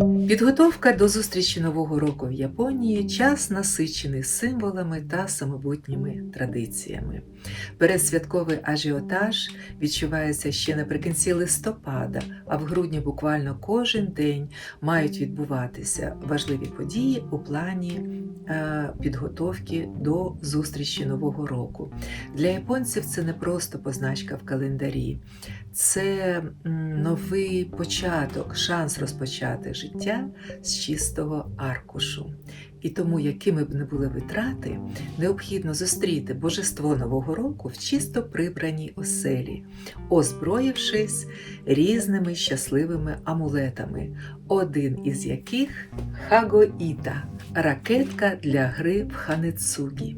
Thank you. Підготовка до зустрічі Нового року в Японії час насичений символами та самобутніми традиціями. Передсвятковий ажіотаж відчувається ще наприкінці листопада, а в грудні буквально кожен день мають відбуватися важливі події у плані е, підготовки до зустрічі Нового року. Для японців це не просто позначка в календарі, це новий початок, шанс розпочати життя з чистого аркушу. І тому, якими б не були витрати, необхідно зустріти божество Нового року в чисто прибраній оселі, озброївшись різними щасливими амулетами, один із яких Хагоїта ракетка для гри в Ханецугі.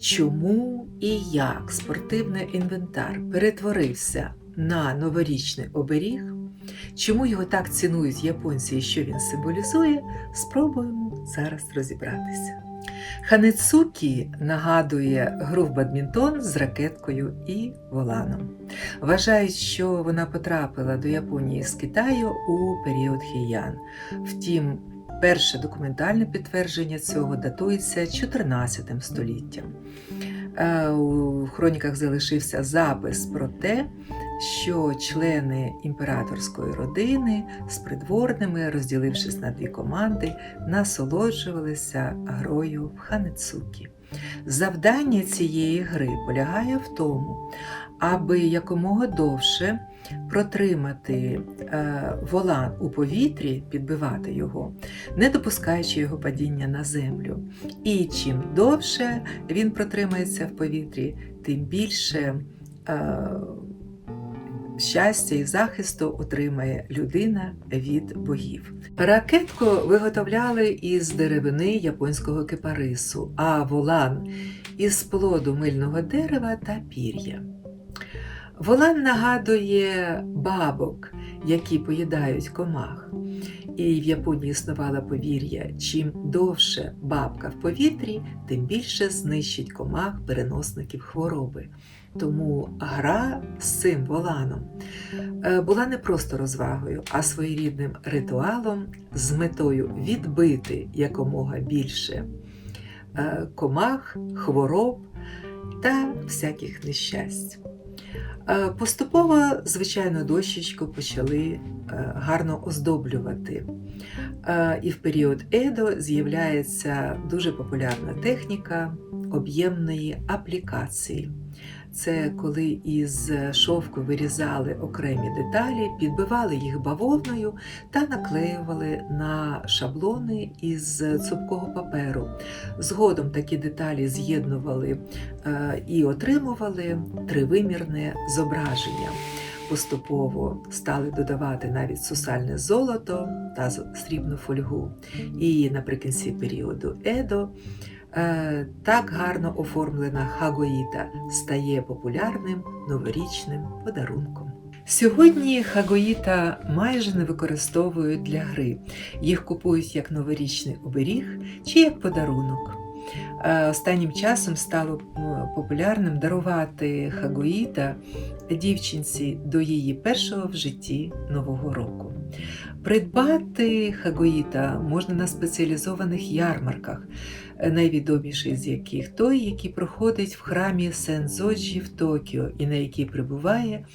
Чому і як спортивний інвентар перетворився на новорічний оберіг, чому його так цінують японці і що він символізує, спробуємо зараз розібратися. Ханецукі нагадує гру в бадмінтон з ракеткою і воланом. Вважають, що вона потрапила до Японії з Китаю у період Хейян. Втім, перше документальне підтвердження цього датується 14 століттям. Е, У хроніках залишився запис про те, що члени імператорської родини з придворними, розділившись на дві команди, насолоджувалися грою в Ханецукі. Завдання цієї гри полягає в тому, аби якомога довше протримати е, волан у повітрі, підбивати його, не допускаючи його падіння на землю. І чим довше він протримається в повітрі, тим більше е, щастя і захисту отримає людина від богів. Ракетку виготовляли із деревини японського кипарису, а волан із плоду мильного дерева та пір'я. Волан нагадує бабок, які поїдають комах. І в Японії існувало повір'я: чим довше бабка в повітрі, тим більше знищить комах переносників хвороби. Тому гра з цим воланом е, була не просто розвагою, а своєрідним ритуалом з метою відбити якомога більше е, комах, хвороб та всяких нещасть. Е, Поступово, звичайно, дощечку почали е, гарно оздоблювати. Е, І в період Едо з'являється дуже популярна техніка об'ємної аплікації. Це коли із шовку вирізали окремі деталі, підбивали їх бавовною та наклеювали на шаблони із цупкого паперу. Згодом такі деталі з'єднували е, і отримували тривимірне зображення. Поступово стали додавати навіть сусальне золото та срібну фольгу. І наприкінці періоду Едо е, так гарно оформлена хагоїта стає популярним новорічним подарунком. Сьогодні хагоїта майже не використовують для гри. Їх купують як новорічний оберіг чи як подарунок. Е, Останнім часом стало популярним дарувати хагоїта дівчинці до її першого в житті Нового року. Придбати хагоїта можна на спеціалізованих ярмарках, е, найвідоміший з яких той, який проходить в храмі Сензоджі в Токіо і на який прибуває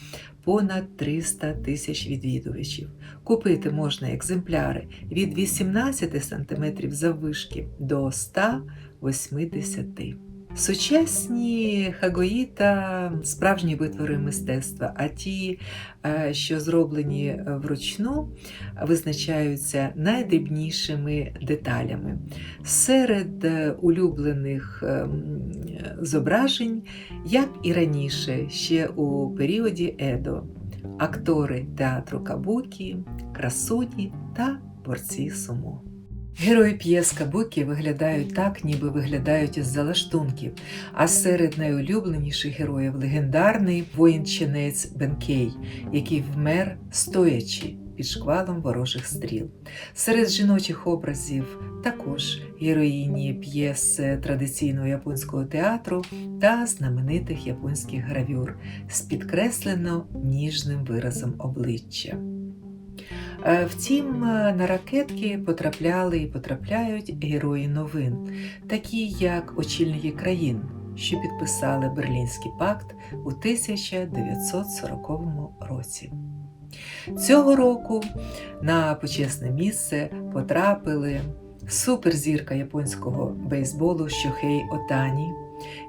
понад 300 тисяч відвідувачів. Купити можна екземпляри від 18 см заввишки до 180 Сучасні хагоїта справжні витвори мистецтва, а ті, е, що зроблені вручну, визначаються найдрібнішими деталями. Серед е, улюблених ем, зображень, як і раніше, ще у періоді Едо, актори театру Кабукі, красуні та борці сумо. Герої п'єс Кабукі виглядають так, ніби виглядають із залаштунків, а серед найулюбленіших героїв легендарний воїн-чинець Бенкей, який вмер стоячи під шквалом ворожих стріл. Серед жіночих образів також героїні п'єс традиційного японського театру та знаменитих японських гравюр з підкреслено ніжним виразом обличчя. Е, Втім, е, на ракетки потрапляли і потрапляють герої новин, такі як очільники країн, що підписали Берлінський пакт у 1940 році. Цього року на почесне місце потрапили суперзірка японського бейсболу Щохей Отані,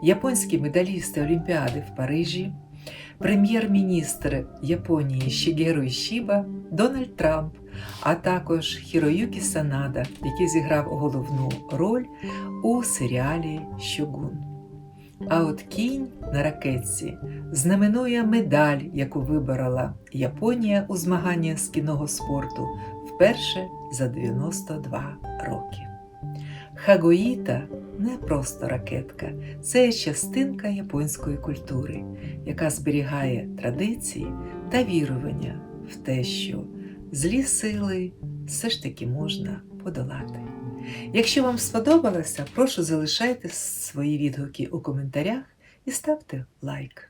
японські медалісти Олімпіади в Парижі, прем'єр-міністр Японії Шігеру Ішіба, Дональд Трамп, а також Хіроюкі Санада, який зіграв головну роль у серіалі Щогун. А от кінь на ракетці знаменує медаль, яку виборола Японія у змаганнях з кінного спорту вперше за 92 роки. Хагоїта не просто ракетка, це частинка японської культури, яка зберігає традиції та вірування в те, що злі сили все ж таки можна подолати. Якщо вам сподобалося, прошу залишайте свої відгуки у коментарях і ставте лайк.